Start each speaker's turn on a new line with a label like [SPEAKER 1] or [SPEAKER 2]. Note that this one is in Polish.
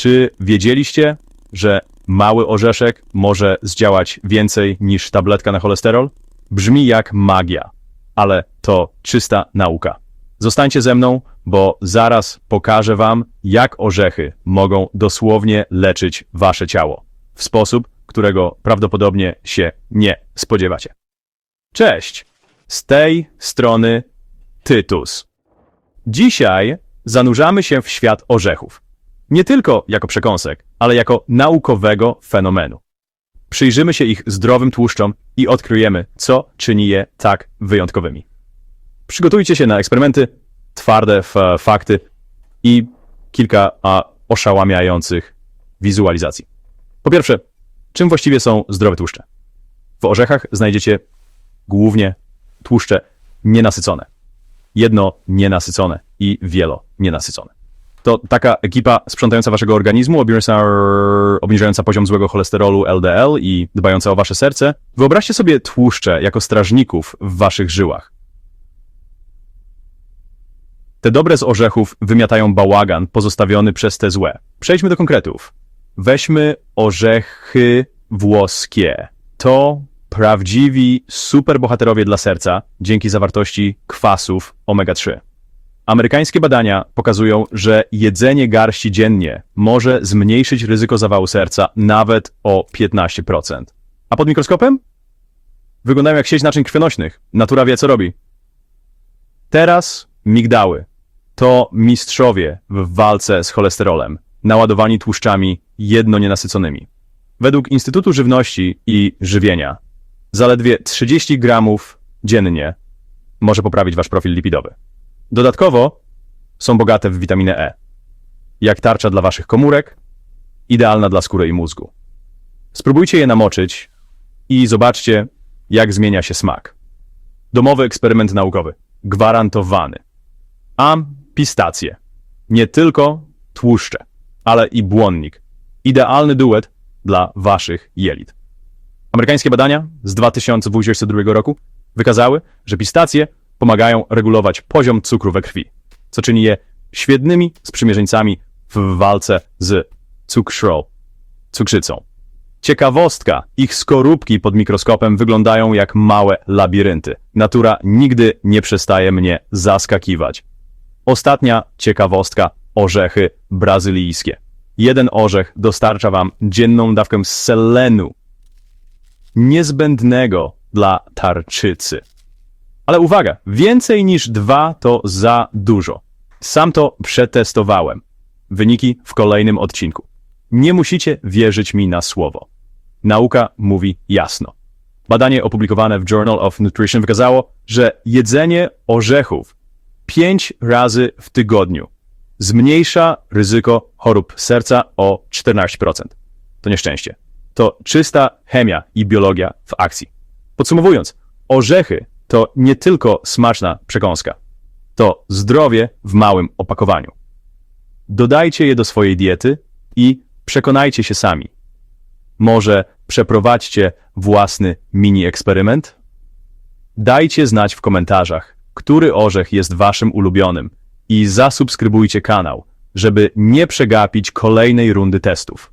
[SPEAKER 1] Czy wiedzieliście, że mały orzeszek może zdziałać więcej niż tabletka na cholesterol? Brzmi jak magia, ale to czysta nauka. Zostańcie ze mną, bo zaraz pokażę wam, jak orzechy mogą dosłownie leczyć wasze ciało w sposób, którego prawdopodobnie się nie spodziewacie. Cześć! Z tej strony Tytus. Dzisiaj zanurzamy się w świat orzechów. Nie tylko jako przekąsek, ale jako naukowego fenomenu. Przyjrzymy się ich zdrowym tłuszczom i odkryjemy, co czyni je tak wyjątkowymi. Przygotujcie się na eksperymenty, twarde fakty i kilka a, oszałamiających wizualizacji. Po pierwsze, czym właściwie są zdrowe tłuszcze? W orzechach znajdziecie głównie tłuszcze nienasycone. Jedno nienasycone i wielo nienasycone. To taka ekipa sprzątająca waszego organizmu, obniżająca, poziom złego cholesterolu LDL i dbająca o wasze serce. Wyobraźcie sobie tłuszcze jako strażników w waszych żyłach. Te dobre z orzechów wymiatają bałagan pozostawiony przez te złe. Przejdźmy do konkretów. Weźmy orzechy włoskie. To prawdziwi superbohaterowie dla serca dzięki zawartości kwasów omega-3. Amerykańskie badania pokazują, że jedzenie garści dziennie może zmniejszyć ryzyko zawału serca nawet o 15%. A pod mikroskopem? Wyglądają jak sieć naczyń krwionośnych. Natura wie, co robi. Teraz migdały. To mistrzowie w walce z cholesterolem, naładowani tłuszczami jednonienasyconymi. Według Instytutu Żywności i Żywienia, zaledwie 30 gramów dziennie może poprawić wasz profil lipidowy. Dodatkowo są bogate w witaminę E. Jak tarcza dla waszych komórek, idealna dla skóry i mózgu. Spróbujcie je namoczyć i zobaczcie, jak zmienia się smak. Domowy eksperyment naukowy. Gwarantowany. A pistacje. Nie tylko tłuszcze, ale i błonnik. Idealny duet dla waszych jelit. Amerykańskie badania z 2022 roku wykazały, że pistacje pomagają regulować poziom cukru we krwi, co czyni je świetnymi sprzymierzeńcami w walce z cukrzą, cukrzycą. Ciekawostka, ich skorupki pod mikroskopem wyglądają jak małe labirynty. Natura nigdy nie przestaje mnie zaskakiwać. Ostatnia ciekawostka, orzechy brazylijskie. Jeden orzech dostarcza wam dzienną dawkę selenu, niezbędnego dla tarczycy. Ale uwaga, więcej niż dwa to za dużo. Sam to przetestowałem. Wyniki w kolejnym odcinku. Nie musicie wierzyć mi na słowo. Nauka mówi jasno. Badanie opublikowane w Journal of Nutrition wykazało, że jedzenie orzechów pięć razy w tygodniu zmniejsza ryzyko chorób serca o 14%. To nieszczęście. To czysta chemia i biologia w akcji. Podsumowując, orzechy to nie tylko smaczna przekąska. To zdrowie w małym opakowaniu. Dodajcie je do swojej diety i przekonajcie się sami. Może przeprowadźcie własny mini eksperyment? Dajcie znać w komentarzach, który orzech jest waszym ulubionym i zasubskrybujcie kanał, żeby nie przegapić kolejnej rundy testów.